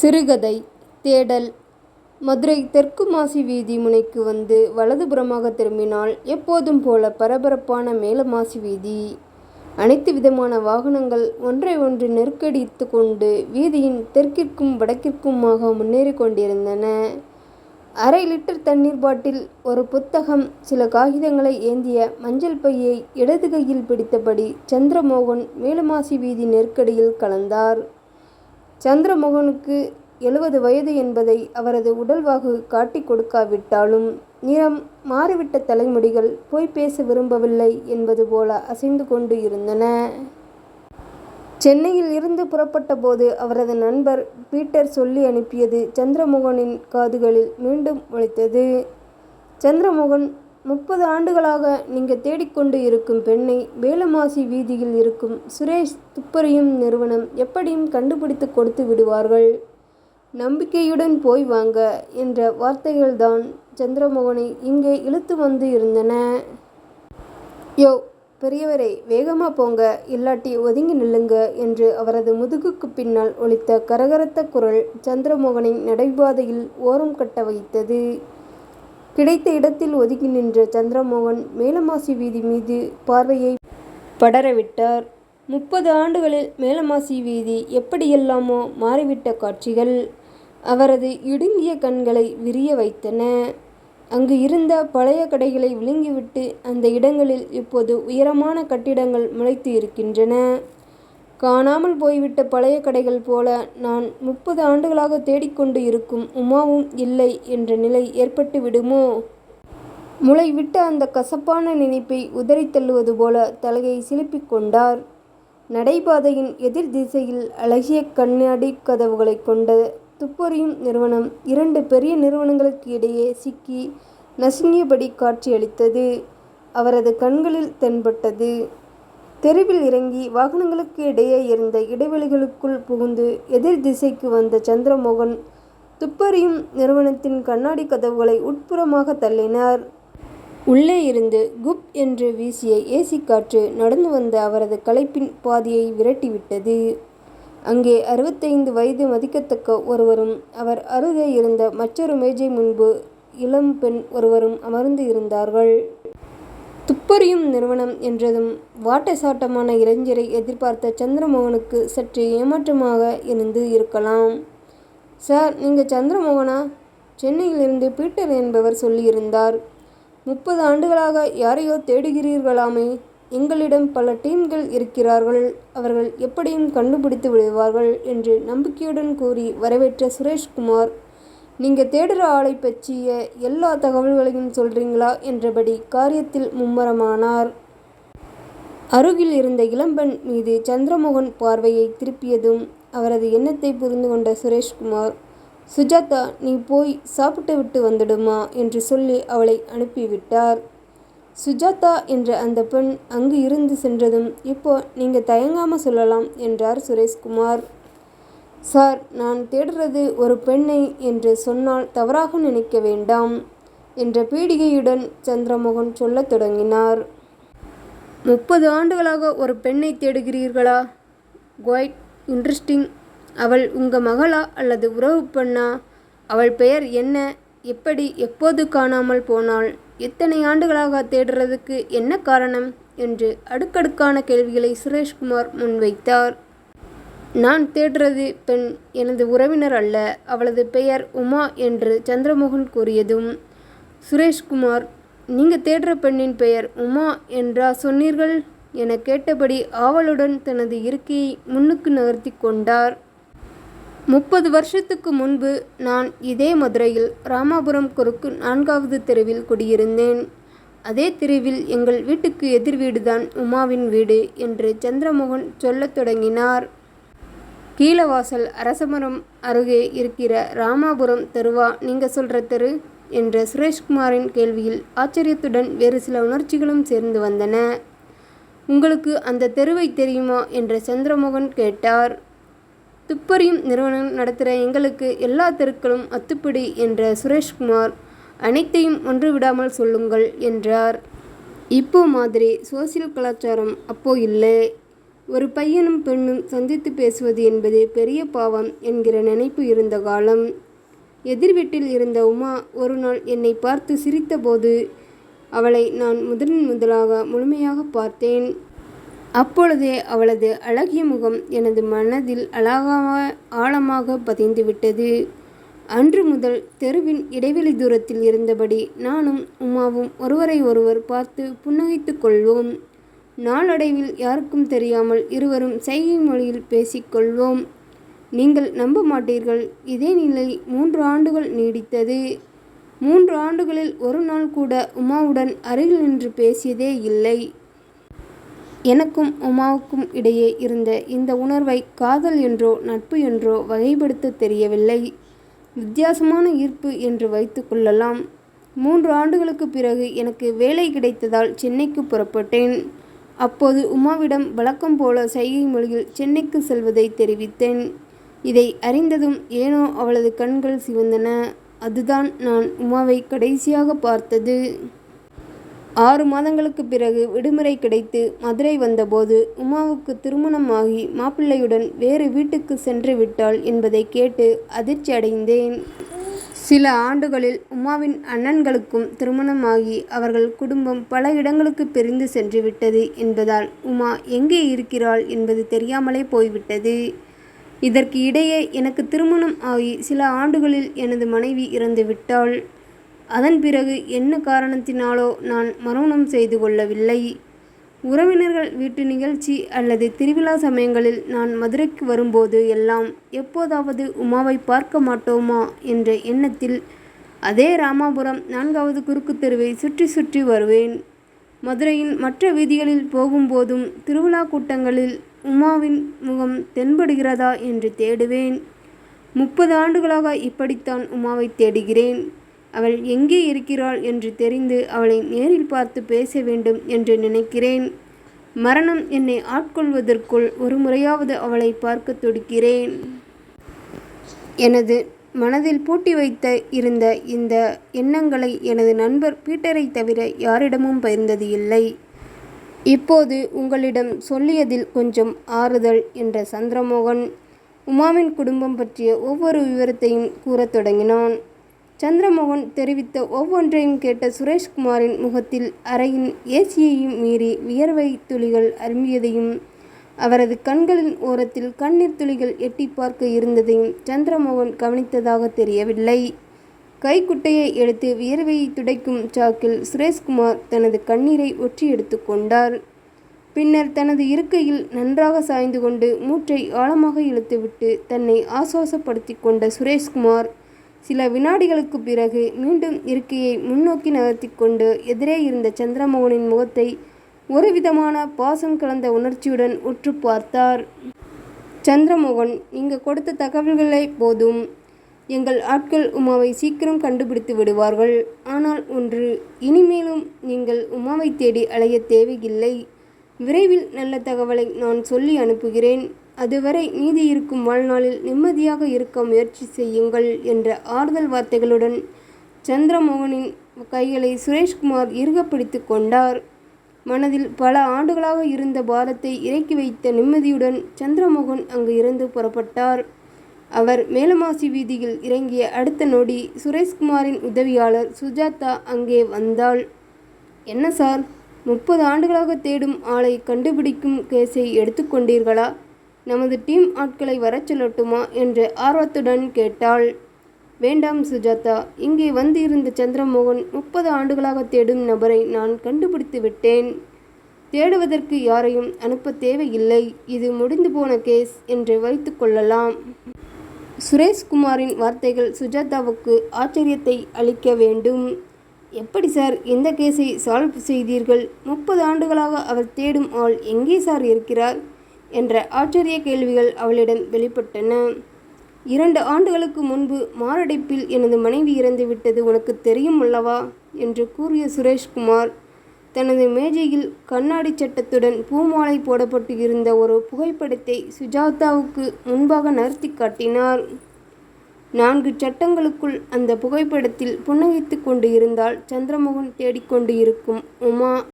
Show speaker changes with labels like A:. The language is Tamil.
A: சிறுகதை தேடல் மதுரை தெற்கு மாசி வீதி முனைக்கு வந்து வலதுபுறமாக திரும்பினால் எப்போதும் போல பரபரப்பான மேலமாசி வீதி. அனைத்து விதமான வாகனங்கள் ஒன்றை ஒன்று நெருக்கடித்து கொண்டு வீதியின் தெற்கிற்கும் வடக்கிற்குமாக முன்னேறிக் கொண்டிருந்தன. அரை லிட்டர் தண்ணீர் பாட்டில் ஒரு புத்தகம் சில காகிதங்களை ஏந்திய மஞ்சள் பையை இடது கையில் பிடித்தபடி சந்திரமோகன் மேலமாசி வீதி நெருக்கடியில் கலந்தார். சந்திரமோகனுக்கு எழுபது வயது என்பதை அவரது உடல்வாகு காட்டிக் கொடுக்காவிட்டாலும் நிறம் மாறிவிட்ட தலைமுடிகள் போய் பேச விரும்பவில்லை என்பது போல அசைந்து கொண்டு இருந்தன. சென்னையில் இருந்து புறப்பட்டபோது அவரது நண்பர் பீட்டர் சொல்லி அனுப்பியது சந்திரமோகனின் காதுகளில் மீண்டும் ஒழித்தது சந்திரமோகன் முப்பது ஆண்டுகளாக நீங்கள் தேடிக்கொண்டு இருக்கும் பெண்ணை வேலமாசி வீதியில் இருக்கும் சுரேஷ் துப்பறியும் நிறுவனம் எப்படியும் கண்டுபிடித்துக் கொடுத்து விடுவார்கள். நம்பிக்கையுடன் போய் வாங்க என்ற வார்த்தைகள்தான் சந்திரமோகனை இங்கே இழுத்து வந்து இருந்தன. யோ பெரியவரே வேகமாக போங்க இல்லாட்டி ஒதுங்கி நில்லுங்க என்று அவரது முதுகுக்குப் பின்னால் ஒலித்த கரகரத்த குரல் சந்திரமோகனை நடைபாதையில் ஓரம் கட்ட வைத்தது. கிடைத்த இடத்தில் ஒதுங்கி நின்ற சந்திரமோகன் மேலமாசி வீதி மீது பார்வையை படரவிட்டார். முப்பது ஆண்டுகளில் மேலமாசி வீதி எப்படியெல்லாமோ மாறிவிட்ட காட்சிகள் அவரது இடுங்கிய கண்களை விரிய வைத்தன. அங்கு இருந்த பழைய கடைகளை விழுங்கிவிட்டு அந்த இடங்களில் இப்போது உயரமான கட்டிடங்கள் முளைத்து இருக்கின்றன. காணாமல் போய்விட்ட பழைய கடைகள் போல நான் முப்பது ஆண்டுகளாக தேடிக்கொண்டு இருக்கும் உமாவும் இல்லை என்ற நிலை ஏற்பட்டு விடுமோ? முளைவிட்ட அந்த கசப்பான நினைப்பை உதறித் தள்ளுவது போல தலையை சிலுப்பிக் கொண்டார். நடைபாதையின் எதிர் திசையில் அழகிய கண்ணாடிக் கதவுகளைக் கொண்ட துப்பறியும் நிறுவனம் இரண்டு பெரிய நிறுவனங்களுக்கு இடையே சிக்கி நசுங்கியபடி காட்சியளித்தது அவரது கண்களில் தென்பட்டது. தெருவில் இறங்கி வாகனங்களுக்கு இடையே இருந்த இடைவெளிகளுக்குள் புகுந்து எதிர் திசைக்கு வந்த சந்திரமோகன் துப்பறியும் நிறுவனத்தின் கண்ணாடி கதவுகளை உட்புறமாக தள்ளினார். உள்ளே இருந்து குப் என்று வீசிய ஏசி காற்று நடந்து வந்த அவரது களைப்பின் பாதியை விரட்டிவிட்டது. அங்கே அறுபத்தைந்து வயது மதிக்கத்தக்க ஒருவரும் அவர் அருகே இருந்த மற்றொரு மேஜை முன்பு இளம் பெண் ஒருவரும் அமர்ந்து இருந்தார்கள். துப்பறியும் நிறுவனம் என்றதும் வாட்டசாட்டமான இளைஞரை எதிர்பார்த்த சந்திரமோகனுக்கு சற்று ஏமாற்றமாக இருந்து இருக்கலாம். சார் நீங்கள் சந்திரமோகனா? சென்னையிலிருந்து பீட்டர் என்பவர் சொல்லியிருந்தார். முப்பது ஆண்டுகளாக யாரையோ தேடுகிறீர்களாமே எங்களிடம் பல டீம்கள் இருக்கிறார்கள் அவர்கள் எப்படியும் கண்டுபிடித்து விடுவார்கள் என்று நம்பிக்கையுடன் கூறி வரவேற்ற சுரேஷ்குமார் நீங்கள் தேடுற ஆளை பற்றிய எல்லா தகவல்களையும் சொல்றீங்களா என்றபடி காரியத்தில் மும்மரமானார். அருகில் இருந்த இளம்பெண் மீது சந்திரமோகன் பார்வையை திருப்பியதும் அவரது எண்ணத்தை புரிந்து கொண்ட சுரேஷ்குமார் சுஜாதா நீ போய் சாப்பிட்டு விட்டு வந்துடுமா என்று சொல்லி அவளை அனுப்பிவிட்டார். சுஜாதா என்ற அந்த பெண் அங்கு இருந்து சென்றதும் இப்போ நீங்கள் தயங்காமல் சொல்லலாம் என்றார் சுரேஷ்குமார். சார் நான் தேடுறது ஒரு பெண்ணை என்று சொன்னால் தவறாக நினைக்க வேண்டாம் என்ற பீடிகையுடன் சந்திரமோகன் சொல்லத் தொடங்கினார். முப்பது ஆண்டுகளாக ஒரு பெண்ணை தேடுகிறீர்களா? குவைட் இன்ட்ரெஸ்டிங் அவள் உங்கள் மகளா அல்லது உறவு பெண்ணா? அவள் பெயர் என்ன? எப்படி எப்போது காணாமல் போனாள்? எத்தனை ஆண்டுகளாக தேடுறதுக்கு என்ன காரணம்? என்று அடுக்கடுக்கான கேள்விகளை சுரேஷ்குமார் முன்வைத்தார். நான் தேடுறது பெண் எனது உறவினர் அல்ல. அவளது பெயர் உமா என்று சந்திரமோகன் கூறியதும் சுரேஷ்குமார் நீங்கள் தேடுற பெண்ணின் பெயர் உமா என்றா சொன்னீர்கள்? எனக் கேட்டபடி ஆவலுடன் தனது இருக்கையை முன்னுக்கு நகர்த்தி கொண்டார். முப்பது வருஷத்துக்கு முன்பு நான் இதே மதுரையில் ராமாபுரம் குறுக்கு நான்காவது தெருவில் குடியிருந்தேன். அதே தெருவில் எங்கள் வீட்டுக்கு எதிர் வீடுதான் உமாவின் வீடு என்று சந்திரமோகன் சொல்லத் தொடங்கினார். கீழவாசல் அரசமரம் அருகே இருக்கிற ராமாபுரம் தெருவா நீங்க சொல்ற தெரு? என்ற சுரேஷ்குமாரின் கேள்வியில் ஆச்சரியத்துடன் வேறு சில உணர்ச்சிகளும் சேர்ந்து வந்தன. உங்களுக்கு அந்த தெருவை தெரியுமா? என்று சந்திரமோகன் கேட்டார். துப்பறியும் நிறுவனம் நடத்துகிற எங்களுக்கு எல்லா தெருக்களும் அத்துப்படி என்ற சுரேஷ்குமார் அனைத்தையும் ஒன்று விடாமல் சொல்லுங்கள் என்றார். இப்போ மாதிரி சோசியல் கலாச்சாரம் அப்போ இல்லை ஒரு பையனும் பெண்ணும் சந்தித்து பேசுவது என்பது பெரிய பாவம் என்கிற நினைப்பு இருந்த காலம். எதிர் வீட்டில் இருந்த உமா ஒரு நாள் என்னை பார்த்து சிரித்தபோது அவளை நான் முதன் முதலாக முழுமையாக பார்த்தேன். அப்பொழுதே அவளது அழகிய முகம் எனது மனதில் அழகாக ஆழமாக பதிந்துவிட்டது அன்று முதல் தெருவின் இடைவெளி தூரத்தில் இருந்தபடி நானும் உமாவும் ஒருவரை ஒருவர் பார்த்து புன்னகைத்து கொள்வோம். நாளடைவில் யாருக்கும் தெரியாமல் இருவரும் செய்கை மொழியில் பேசிக்கொள்வோம். நீங்கள் நம்ப மாட்டீர்கள். இதே நிலை மூன்று ஆண்டுகள் நீடித்தது. மூன்று ஆண்டுகளில் ஒரு நாள் கூட உமாவுடன் அருகில் நின்று பேசியதே இல்லை. எனக்கும் உமாவுக்கும் இடையே இருந்த இந்த உணர்வை காதல் என்றோ நட்பு என்றோ வகைப்படுத்த தெரியவில்லை. வித்தியாசமான ஈர்ப்பு என்று வைத்து கொள்ளலாம். மூன்று ஆண்டுகளுக்கு பிறகு எனக்கு வேலை கிடைத்ததால் சென்னைக்கு புறப்பட்டேன். அப்போது உமாவிடம் வழக்கம் போல சைகை மொழியில் சென்னைக்கு செல்வதை தெரிவித்தேன். இதை அறிந்ததும் ஏனோ அவளது கண்கள் சிவந்தன. அதுதான் நான் உமாவை கடைசியாக பார்த்தது. ஆறு மாதங்களுக்கு பிறகு விடுமுறை கிடைத்து மதுரை வந்தபோது உமாவுக்கு திருமணமாகி மாப்பிள்ளையுடன் வேறு வீட்டுக்கு சென்று விட்டாள் என்பதை கேட்டு அதிர்ச்சி அடைந்தேன் சில ஆண்டுகளில் உமாவின் அண்ணன்களுக்கும் திருமணமாகி அவர்கள் குடும்பம் பல இடங்களுக்கு பிரிந்து சென்று விட்டது என்பதால் உமா எங்கே இருக்கிறாள் என்பது தெரியாமலே போய்விட்டது. இதற்கு இடையே எனக்கு திருமணம் ஆகி சில ஆண்டுகளில் எனது மனைவி இறந்து விட்டாள். அதன் பிறகு என்ன காரணத்தினாலோ நான் மரணம் செய்து கொள்ளவில்லை. உறவினர்கள் வீட்டு நிகழ்ச்சி அல்லது திருவிழா சமயங்களில் நான் மதுரைக்கு வரும்போது எல்லாம் எப்போதாவது உமாவை பார்க்க மாட்டோமா என்ற எண்ணத்தில் அதே ராமாபுரம் நான்காவது குறுக்கு தெருவை சுற்றி சுற்றி வருவேன். மதுரையின் மற்ற வீதிகளில் போகும்போதும் திருவிழா கூட்டங்களில் உமாவின் முகம் தென்படுகிறதா என்று தேடுவேன். முப்பது ஆண்டுகளாக இப்படித்தான் உமாவை தேடுகிறேன். அவள் எங்கே இருக்கிறாள் என்று தெரிந்து அவளை நேரில் பார்த்து பேச வேண்டும் என்று நினைக்கிறேன். மரணம் என்னை ஆட்கொள்வதற்குள் ஒரு முறையாவது அவளை பார்க்க துடிக்கிறேன். எனது மனதில் பூட்டி வைத்த இருந்த இந்த எண்ணங்களை எனது நண்பர் பீட்டரை தவிர யாரிடமும் பகிர்ந்தது இல்லை. இப்போது உங்களிடம் சொல்லியதில் கொஞ்சம் ஆறுதல் என்ற சந்திரமோகன் உமாவின் குடும்பம் பற்றிய ஒவ்வொரு விவரத்தையும் கூறத் தொடங்கினான். சந்திரமோகன் தெரிவித்த ஒவ்வொன்றையும் கேட்ட சுரேஷ்குமாரின் முகத்தில் அறையின் ஏசியையும் மீறி வியர்வை துளிகள் அரும்பியதையும் அவரது கண்களின் ஓரத்தில் கண்ணீர் துளிகள் எட்டி பார்க்க இருந்ததையும் சந்திரமோகன் கவனித்ததாக தெரியவில்லை. கைக்குட்டையை எடுத்து வியர்வையை துடைக்கும் சாக்கில் சுரேஷ்குமார் தனது கண்ணீரை ஒற்றி எடுத்து கொண்டார். பின்னர் தனது இருக்கையில் நன்றாக சாய்ந்து கொண்டு மூச்சை ஆழமாக இழுத்துவிட்டு தன்னை ஆசுவாசப்படுத்தி கொண்ட சுரேஷ்குமார் சில வினாடிகளுக்கு பிறகு மீண்டும் இருக்கையை முன்னோக்கி நகர்த்தி கொண்டு எதிரே இருந்த சந்திரமோகனின் முகத்தை ஒருவிதமான பாசம் கலந்த உணர்ச்சியுடன் உற்று பார்த்தார். சந்திரமோகன் நீங்கள் கொடுத்த தகவல்களை போதும். எங்கள் ஆட்கள் உமாவை சீக்கிரம் கண்டுபிடித்து விடுவார்கள். ஆனால் ஒன்று இனிமேலும் நீங்கள் உமாவை தேடி அலைய தேவையில்லை. விரைவில் நல்ல தகவலை நான் சொல்லி அனுப்புகிறேன். அதுவரை மீதி இருக்கும் வாழ்நாளில் நிம்மதியாக இருக்க முயற்சி செய்யுங்கள் என்ற ஆறுதல் வார்த்தைகளுடன் சந்திரமோகனின் கைகளை சுரேஷ்குமார் இறுக பிடித்து கொண்டார். மனதில் பல ஆண்டுகளாக இருந்த பாரத்தை இறக்கி வைத்த நிம்மதியுடன் சந்திரமோகன் அங்கு இருந்து புறப்பட்டார். அவர் மேலமாசி வீதியில் இறங்கிய அடுத்த நொடி சுரேஷ்குமாரின் உதவியாளர் சுஜாதா அங்கே வந்தாள். என்ன சார் முப்பது ஆண்டுகளாக தேடும் ஆளை கண்டுபிடிக்கும் கேஸை எடுத்துக்கொண்டீர்களா நமது டீம் ஆட்களை வரச் சொல்லட்டுமா என்று ஆர்வத்துடன் கேட்டாள். வேண்டாம் சுஜாதா இங்கே வந்து இருந்த சந்திரமோகன் முப்பது ஆண்டுகளாக தேடும் நபரை நான் கண்டுபிடித்து விட்டேன். தேடுவதற்கு யாரையும் அனுப்ப தேவையில்லை. இது முடிந்து போன கேஸ் என்று வைத்து கொள்ளலாம். சுரேஷ்குமாரின் வார்த்தைகள் சுஜாதாவுக்கு ஆச்சரியத்தை அளிக்க வேண்டும். எப்படி சார் இந்த கேஸை சால்வ் செய்தீர்கள்? முப்பது ஆண்டுகளாக அவர் தேடும் ஆள் எங்கே சார் இருக்கிறார்? என்ற ஆச்சரிய கேள்விகள் அவளிடம் வெளிப்பட்டன. இரண்டு ஆண்டுகளுக்கு முன்பு மாரடைப்பில் எனது மனைவி இறந்து விட்டது உனக்கு தெரியும் அல்லவா? என்று கூறிய சுரேஷ்குமார் தனது மேஜையில் கண்ணாடி சட்டத்துடன் பூமாலை போடப்பட்டு இருந்த ஒரு புகைப்படத்தை சுஜாதாவுக்கு முன்பாக நகர்த்தி காட்டினார். நான்கு சட்டங்களுக்குள் அந்த புகைப்படத்தில் புன்னகைத்து கொண்டு இருந்தால் சந்திரமோகன் தேடிக்கொண்டு இருக்கும் உமா.